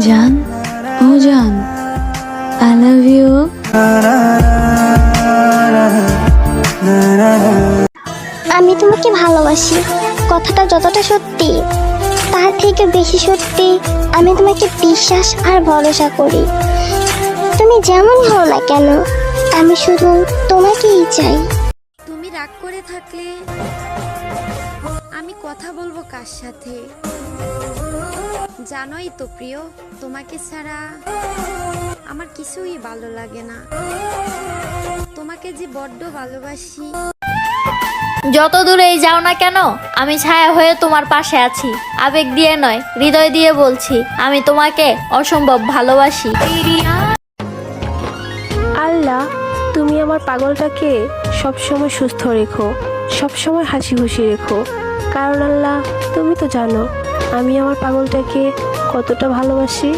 জান ও জান I love you আমি তোমাকে ভালোবাসি কথাটা যতটা সত্যি তার থেকে বেশি সত্যি আমি তোমাকে বিশ্বাস আর ভরসা করি। তুমি যেমন হও না কেন আমি শুধু তোমাকেই চাই। তুমি রাগ করে থাকলে আমি কথা বলব কার সাথে? জানোই তো প্রিয় তোমাকে ছাড়া আমার কিছুই ভালো লাগে না। তোমাকে যে বড্ড ভালোবাসি। যত দূরেই যাও না কেন আমি ছায়া হয়ে তোমার পাশে আছি। আবেগ দিয়ে নয় হৃদয় দিয়ে বলছি আমি তোমাকে অসম্ভব ভালোবাসি। আল্লাহ তুমি আমার পাগলটাকে সবসময় সুস্থ রেখো সবসময় হাসি খুশি রেখো। কারণ আল্লাহ তুমি তো জানো আমি আমার পাগলটাকে কতটা ভালোবাসি